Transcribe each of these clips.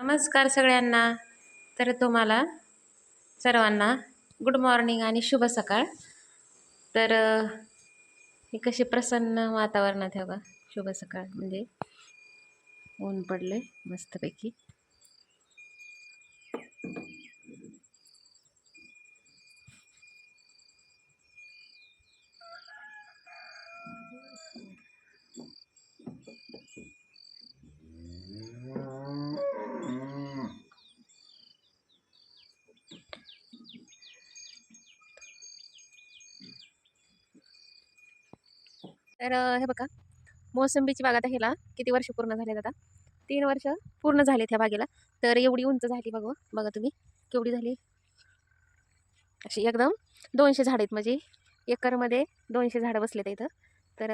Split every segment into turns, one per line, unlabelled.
नमस्कार सगळ्यांना. तर तुम्हाला सर्वांना गुड मॉर्निंग आणि शुभ सकाळ. तर हे कसे प्रसन्न वातावरणात हे बघा. शुभ सकाळ म्हणजे ऊन पडले मस्तपैकी. तर हे बघा. मोसंबीची बाग आता ह्याला किती वर्ष पूर्ण झालेत आता? तीन वर्ष पूर्ण झालेत ह्या बागेला. तर एवढी उंच झाली बघा बघा तुम्ही. केवढी झाली? अशी एकदम दोनशे झाड आहेत म्हणजे एकरमध्ये दोनशे झाडं बसलेत इथं. तर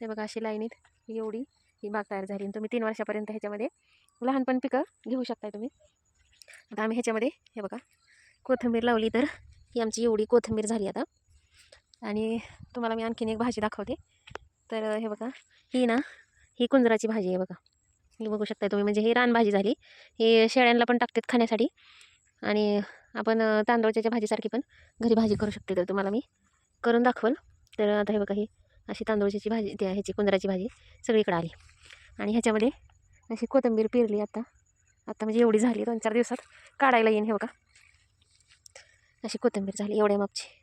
हे बघा अशी लाईनीत एवढी ही बाग तयार झाली. आणि तुम्ही तीन वर्षापर्यंत ह्याच्यामध्ये लहानपण पिकं घेऊ शकताय तुम्ही. आता आम्ही ह्याच्यामध्ये हे बघा कोथिंबीर लावली तर ही आमची एवढी कोथिंबीर झाली आता. आणि तुम्हाला मी आणखीन एक भाजी दाखवते. तर हे बघा ही ना ही कुंजराची भाजी आहे बघा. ही बघू शकता तुम्ही म्हणजे ही रानभाजी झाली. ही शेळ्यांना पण टाकतात खाण्यासाठी. आणि आपण अ, तांदूळच्या भाजीसारखी पण घरी भाजी करू शकते तर तुम्हाला मी करून दाखवल तर आता हे बघा ही अशी तांदूळची भाजी त्या ह्याची कुंजराची भाजी सगळीकडे आली. आणि ह्याच्यामध्ये अशी कोथिंबीर पेरली आता. आता म्हणजे एवढी झाली दोन चार दिवसात काढायला येईन हे बघा. अशी कोथिंबीर झाली एवढ्या मापची.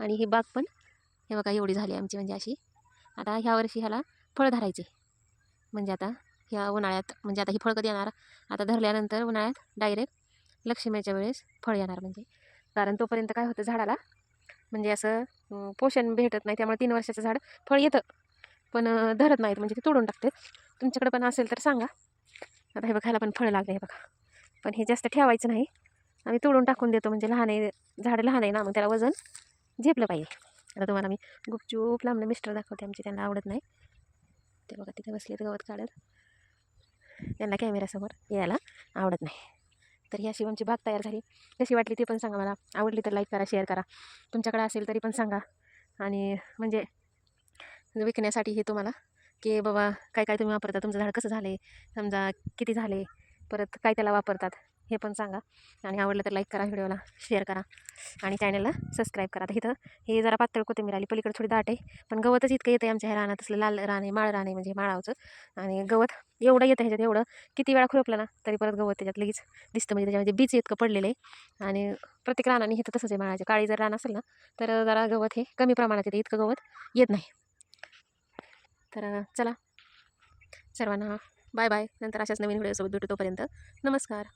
आणि ही बाग पण हे बघा एवढी झाली आमची म्हणजे अशी. आता ह्या वर्षी ह्याला फळ धरायचे. म्हणजे आता ह्या उन्हाळ्यात म्हणजे आता ही फळ कधी येणार? आता धरल्यानंतर उन्हाळ्यात डायरेक्ट लक्ष्मीच्या वेळेस फळ येणार म्हणजे. कारण तोपर्यंत काय होतं झाडाला म्हणजे असं पोषण भेटत नाही त्यामुळे तीन वर्षाचं झाड फळ येतं. पण धरत नाहीत म्हणजे ते तोडून टाकतात. तुमच्याकडे पण असेल तर सांगा. आता हे बघायला पण फळ लागले हे बघा. पण हे जास्त ठेवायचं नाही. आम्ही तोडून टाकून देतो म्हणजे लहान आहे झाड लहान आहे ना मग त्याला वजन झेपलं पाहिजे. आता तुम्हाला मी गुपचूप लांबलं मिस्टर दाखवते आमचे त्यांना आवडत नाही. ते बघा तिथे बसलेत गवत काढत. त्यांना कॅमेऱ्यासमोर यायला आवडत नाही. तर ही अशी आमची बाग तयार झाली. कशी वाटली ते पण सांगा मला. आवडली तर लाईक करा शेअर करा. तुमच्याकडे असेल तरी पण सांगा. आणि म्हणजे विकण्यासाठी हे तुम्हाला की बाबा काय काय तुम्ही वापरता? तुमचं झाड कसं झालं समजा किती झाले? परत काय त्याला वापरतात? हे पण सांगा. आणि आवडलं तर लाईक करा व्हिडिओला शेअर करा. आणि चॅनलला सबस्क्राईब करा. तर इथं हे जरा पातळ कोथिंबीर आली. पलीकडे थोडी दाट आहे पण गवतच इतकं येतं आहे आमच्या ह्या रानात. असलं लाल राणे माळ राणे म्हणजे माळावचं. आणि गवत एवढं येतं ह्याच्यात एवढं. किती वेळा खुरपलं ना तरी परत गवत त्याच्यात लगेच दिसतं. म्हणजे त्याच्यामध्ये बीच इतकं पडलेलं आहे. आणि प्रत्येक रानाने हे तर तसंच आहे माळाचे. काळी जर रान असेल ना तर जरा गवत हे कमी प्रमाणात येते. इतकं गवत येत नाही. तर चला. सर्वांना बाय बाय. नंतर अशाच नवीन व्हिडिओसोबत भेटू तोपर्यंत. नमस्कार.